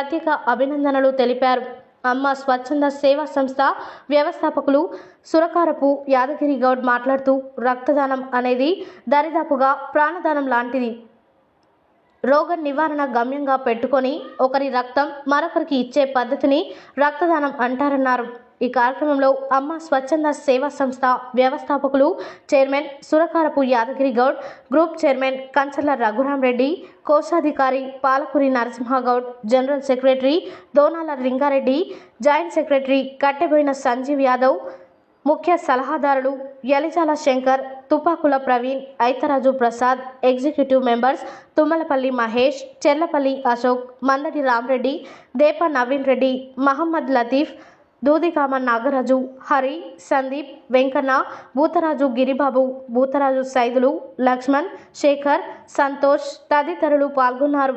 ప్రత్యేక అభినందనలు తెలిపారు. అమ్మ స్వచ్ఛంద సేవా సంస్థ వ్యవస్థాపకులు సురకారపు యాదగిరి గౌడ్ మాట్లాడుతూ రక్తదానం అనేది దరిదాపుగా ప్రాణదానం లాంటిది. రోగ నివారణ గమ్యంగా పెట్టుకొని ఒకరి రక్తం మరొకరికి ఇచ్చే పద్ధతిని రక్తదానం అంటారన్నారు. ఈ కార్యక్రమంలో అమ్మ స్వచ్ఛంద సేవా సంస్థ వ్యవస్థాపకులు chairman Surakarapu Yadagiri Goud group chairman Kancharla Raghuram Reddy కోశాధికారి Palakuri Narasimhagoud general secretary Donala Lingareddy joint secretary Katteboina Sanjeev Yadav ముఖ్య సలహాదారులు యలిజాల శంకర్ తుపాకుల ప్రవీణ్ ఐతరాజు ప్రసాద్ ఎగ్జిక్యూటివ్ మెంబర్స్ తుమ్మలపల్లి మహేష్ చెర్లపల్లి అశోక్ మందటి రామరెడ్డి దేప నవీన్ రెడ్డి మహమ్మద్ లతీఫ్ దూదికామ నాగరాజు హరి సందీప్ వెంకన్న భూతరాజు గిరిబాబు భూతరాజు సైదులు లక్ష్మణ్ శేఖర్ సంతోష్ తదితరులు పాల్గొన్నారు.